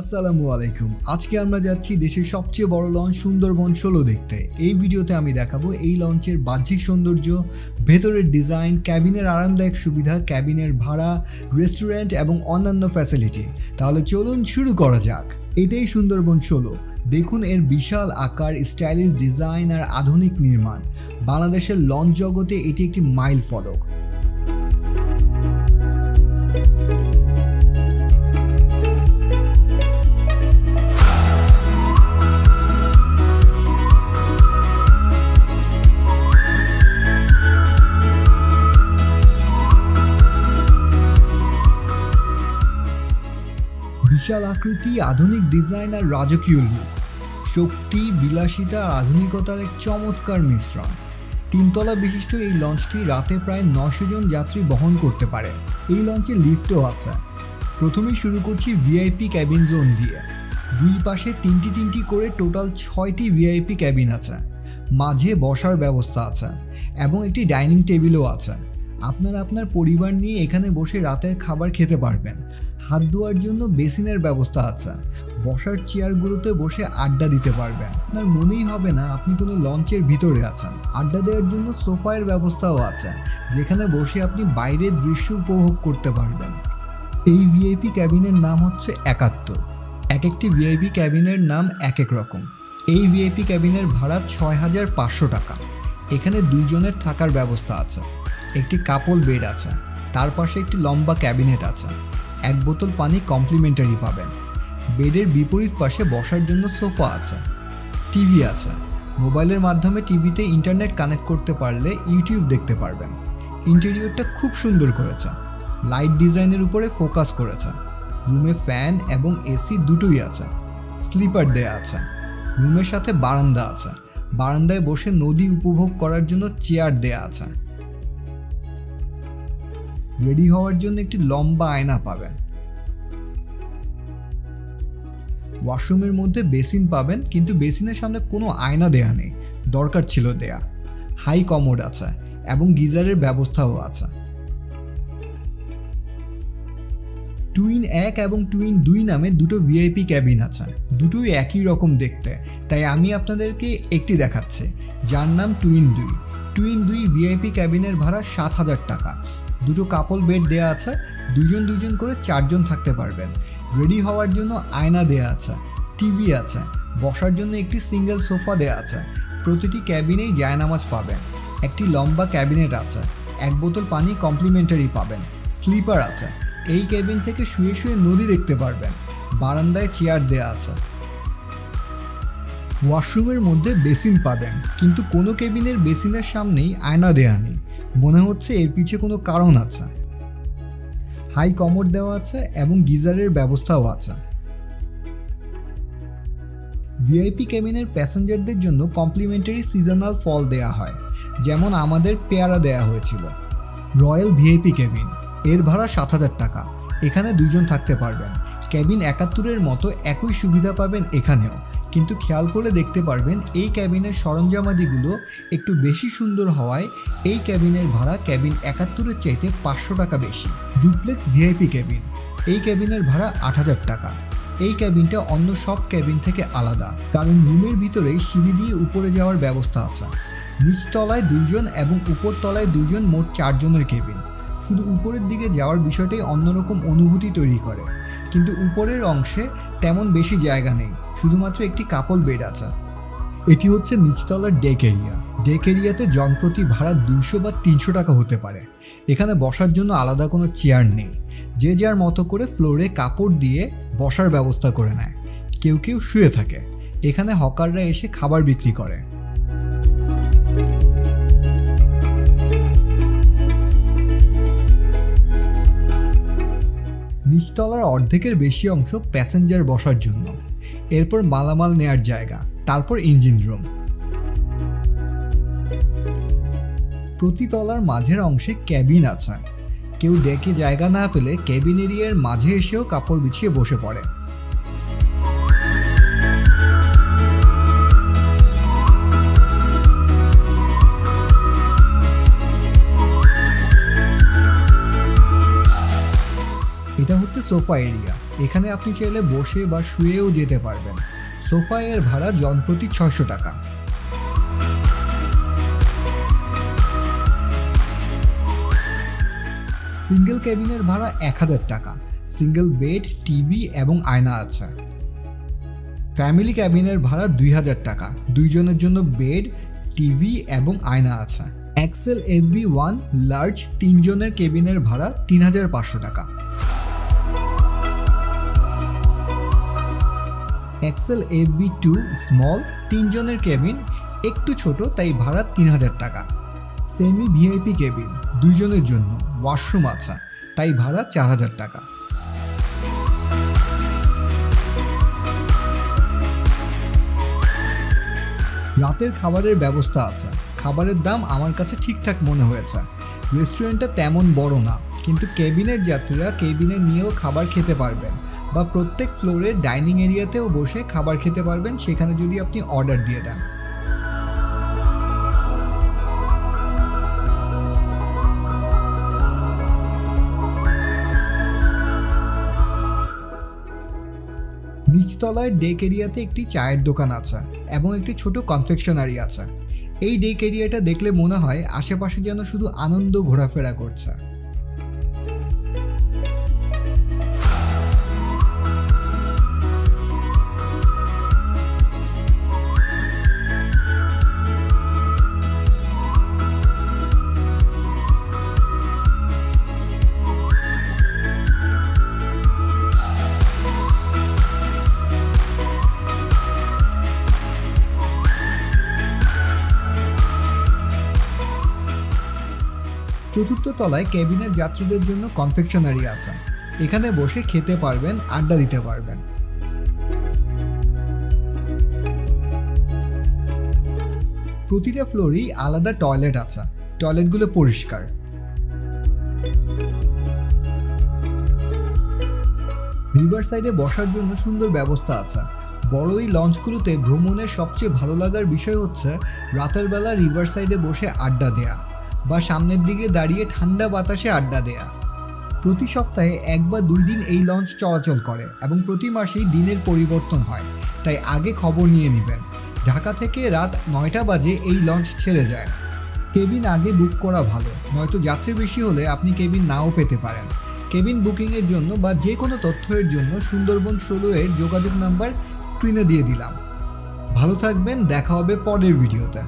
আসসালামু আলাইকুম। আজকে আমরা যাচ্ছি দেশের সবচেয়ে বড় লঞ্চ সুন্দরবন ষোলো দেখতে। এই ভিডিওতে আমি দেখাবো এই লঞ্চের বাহ্যিক সৌন্দর্য, ভেতরের ডিজাইন ক্যাবিনের আরামদায়ক সুবিধা ক্যাবিনের ভাড়া রেস্টুরেন্ট এবং অন্যান্য ফ্যাসিলিটি তাহলে চলুন শুরু করা যাক। এটাই সুন্দরবন ষোলো। দেখুন এর বিশাল আকার স্টাইলিশ ডিজাইন আর আধুনিক নির্মাণ। বাংলাদেশের লঞ্চ জগতে এটি একটি মাইল ফলক। বিশাল আকৃতি, আধুনিক ডিজাইন আর রাজকীয় রূপ। শক্তি, বিলাসিতা আর আধুনিকতার এক চমৎকার মিশ্রণ। তিনতলা বিশিষ্ট এই লঞ্চটি রাতে প্রায় নশো জন যাত্রী বহন করতে পারে। এই লঞ্চে লিফটও আছে। প্রথমেই শুরু করছি ভিআইপি ক্যাবিন জোন দিয়ে। দুই পাশে তিনটি তিনটি করে টোটাল ছয়টি ভিআইপি ক্যাবিন আছে। মাঝে বসার ব্যবস্থা আছে এবং একটি ডাইনিং টেবিলও আছে। আপনারা আপনার পরিবার নিয়ে এখানে বসে রাতের খাবার খেতে পারবেন। হাত ধোয়ার জন্য বেসিনের ব্যবস্থা আছে। বসার চেয়ারগুলোতে বসে আড্ডা দিতে পারবেন। আপনার মনেই হবে না আপনি কোনো লঞ্চের ভিতরে আছেন। আড্ডা দেওয়ার জন্য সোফায়ের ব্যবস্থাও আছে, যেখানে বসে আপনি বাইরের দৃশ্য উপভোগ করতে পারবেন। এই ভিআইপি ক্যাবিনের নাম হচ্ছে একাত্তর। এক একটি ভিআইপি ক্যাবিনের নাম এক এক রকম। এই ভিআইপি ক্যাবিনের ভাড়া ছয় হাজার পাঁচশো টাকা। এখানে দুইজনের থাকার ব্যবস্থা আছে। একটি কাপল বেড আছে। তার পাশে একটি লম্বা ক্যাবিনেট আছে। এক বোতল পানি কমপ্লিমেন্টারি পাবেন। বেডের বিপরীত পাশে বসার জন্য সোফা আছে, টিভি আছে। মোবাইলের মাধ্যমে টিভিতে ইন্টারনেট কানেক্ট করতে পারলে ইউটিউব দেখতে পারবেন। ইন্টেরিয়রটা খুব সুন্দর করেছে, লাইট ডিজাইনের উপরে ফোকাস করেছে। রুমে ফ্যান এবং এসি দুটোই আছে, স্লিপার দেয়া আছে। রুমের সাথে বারান্দা আছে, বারান্দায় বসে নদী উপভোগ করার জন্য চেয়ার দেয়া আছে। রেডি হওয়ার জন্য একটি লম্বা আয়না পাবেন। ওয়াশরুমের মধ্যে বেসিন পাবেন, কিন্তু বেসিনের সামনে কোনো আয়না দেয়া নেই। দরকার ছিল দেয়া। হাই কমোড আছে এবং গিজারের ব্যবস্থাও আছে। টুইন এক এবং টুইন দুই নামে দুটো ভিআইপি ক্যাবিন আছে। দুটোই একই রকম দেখতে। তাই আমি আপনাদেরকে একটি দেখাচ্ছি। যার নাম টুইন দুই। টুইন দুই ভিআইপি ক্যাবিনের ভাড়া সাত হাজার টাকা। দুটো কাপল বেড দেয়া আছে, দুজন দুজন করে চারজন থাকতে পারবেন। রেডি হওয়ার জন্য আয়না দেয়া আছে টিভি আছে, বসার জন্য একটি সিঙ্গেল সোফা দেয়া আছে, প্রতিটি ক্যাবিনেই জায়নামাজ পাবেন। একটি লম্বা ক্যাবিনেট আছে, এক বোতল পানি কমপ্লিমেন্টারি পাবেন স্লিপার আছে, এই ক্যাবিন থেকে শুয়ে শুয়ে নদী দেখতে পারবেন, বারান্দায় চেয়ার দেয়া আছে। ওয়াশরুমের মধ্যে বেসিন পাবেন, কিন্তু কোনো কেবিনের বেসিনের সামনেই আয়না দেয়া নেই। মনে হচ্ছে এর পিছে কোনো কারণ আছে। হাই কমোড দেওয়া আছে এবং গিজারের ব্যবস্থাও আছে। ভিআইপি কেবিনের প্যাসেঞ্জারদের জন্য কমপ্লিমেন্টারি সিজনাল ফল দেয়া হয়, যেমন আমাদের পেয়ারা দেয়া হয়েছিল। রয়্যাল ভিআইপি কেবিন, এর ভাড়া সাত হাজার টাকা। এখানে দুজন থাকতে পারবেন। ক্যাবিন একাত্তরের মতো একই সুবিধা পাবেন এখানেও। কিন্তু খেয়াল করলে দেখতে পারবেন এই ক্যাবিনের সরঞ্জামাদিগুলো একটু বেশি সুন্দর হওয়ায় এই ক্যাবিনের ভাড়া ক্যাবিন একাত্তরের চাইতে পাঁচশো টাকা বেশি। Duplex VIP cabin. এই ক্যাবিনের ভাড়া আট হাজার টাকা। এই ক্যাবিনটা অন্য সব ক্যাবিন থেকে আলাদা, কারণ রুমের ভিতরেই সিঁড়ি দিয়ে উপরে যাওয়ার ব্যবস্থা আছে। নিচতলায় দুইজন এবং উপরতলায় দুজন মোট চারজনের কেবিন শুধু উপরের দিকে যাওয়ার বিষয়টাই অন্যরকম অনুভূতি তৈরি করে। কিন্তু উপরের অংশে তেমন বেশি জায়গা নেই। শুধুমাত্র একটি কাপল বেড আছে। এটি হচ্ছে নিচতলার ডেক এরিয়া ডেক এরিয়াতে জনপ্রতি ভাড়া দুইশো বা তিনশো টাকা হতে পারে। এখানে বসার জন্য আলাদা কোনো চেয়ার নেই। যে যার মতো করে ফ্লোরে কাপড় দিয়ে বসার ব্যবস্থা করে নেয়। কেউ কেউ শুয়ে থাকে। এখানে হকাররা এসে খাবার বিক্রি করে। নিচতলার অর্ধেকের বেশি অংশ প্যাসেঞ্জার বসার জন্য। এরপর মালামাল নেয়ার জায়গা, তারপর ইঞ্জিন রুম। প্রতি তলার মাঝের অংশে ক্যাবিন আছে। কেউ ডেকে জায়গা না পেলে ক্যাবিন এরিয়ার মাঝে এসেও কাপড় বিছিয়ে বসে পড়ে। এটা হচ্ছে সোফা এরিয়া। এখানে আপনি চাইলে বসে বা শুয়েও যেতে পারবেন। সোফা এর ভাড়া জনপ্রতি ছশো টাকা। সিঙ্গেল কেবিনের ভাড়া এক হাজার টাকা। সিঙ্গেল বেড, টিভি এবং আয়না আছে। ফ্যামিলি ক্যাবিনের ভাড়া দুই হাজার টাকা। দুইজনের জন্য বেড, টিভি এবং আয়না আছে। Excel F B one, large তিনজনের কেবিনের ভাড়া তিন হাজার পাঁচশো টাকা। Excel F B two small, তিনজনের কেবিন, একটু ছোট, তাই ভাড়া তিন হাজার টাকা। সেমি ভিআইপি কেবিন, দুইজনের জন্য, ওয়াশরুম আছে, তাই ভাড়া চার হাজার টাকা। রাতের খাবারের ব্যবস্থা আছে, খাবারের দাম আমার কাছে ঠিকঠাক মনে হয়েছে। রেস্টুরেন্টটা তেমন বড় না, কিন্তু কেবিনের যাত্রীরা কেবিনে নিয়েও খাবার খেতে পারবেন। বা প্রত্যেক ফ্লোরের ডাইনিং এরিয়াতেও বসে খাবার খেতে পারবেন, সেখানে যদি আপনি অর্ডার দিয়ে দেন। নিচতলায় ডেক এরিয়াতে একটি চায়ের দোকান আছে এবং একটি ছোট কনফেকশনারি আছে। এই ডেক এরিয়াটা দেখলে মনে হয় আশেপাশে যেন শুধু আনন্দ ঘোরাফেরা করছে। চতুর্থ তলায় কেবিনের যাত্রীদের জন্য কনফেকশনারি আছে। এখানে বসে খেতে পারবেন, আড্ডা দিতে পারবেন। প্রতিটা ফ্লোরেই আলাদা টয়লেট আছে। টয়লেটগুলো পরিষ্কার। রিভার সাইডে বসার জন্য সুন্দর ব্যবস্থা আছে। বড় এই লঞ্চগুলোতে ভ্রমণের সবচেয়ে ভালো লাগার বিষয় হচ্ছে, রাতের বেলা রিভার সাইডে বসে আড্ডা দেয়া। বা সামনের দিকে দাঁড়িয়ে ঠান্ডা বাতাসে আড্ডা দেয়া। প্রতি সপ্তাহে এক বা দুই দিন এই লঞ্চ চলাচল করে এবং প্রতি মাসেই দিনের পরিবর্তন হয়। তাই আগে খবর নিয়ে নেবেন। ঢাকা থেকে রাত নয়টা বাজে এই লঞ্চ ছেড়ে যায়। কেবিন আগে বুক করা ভালো, নয়তো যাত্রী বেশি হলে আপনি কেবিন নাও পেতে পারেন। কেবিন বুকিংয়ের জন্য বা যে কোনো তথ্যের জন্য সুন্দরবন ষোলো এর যোগাযোগ নাম্বার স্ক্রিনে দিয়ে দিলাম। ভালো থাকবেন, দেখা হবে পরের ভিডিওতে।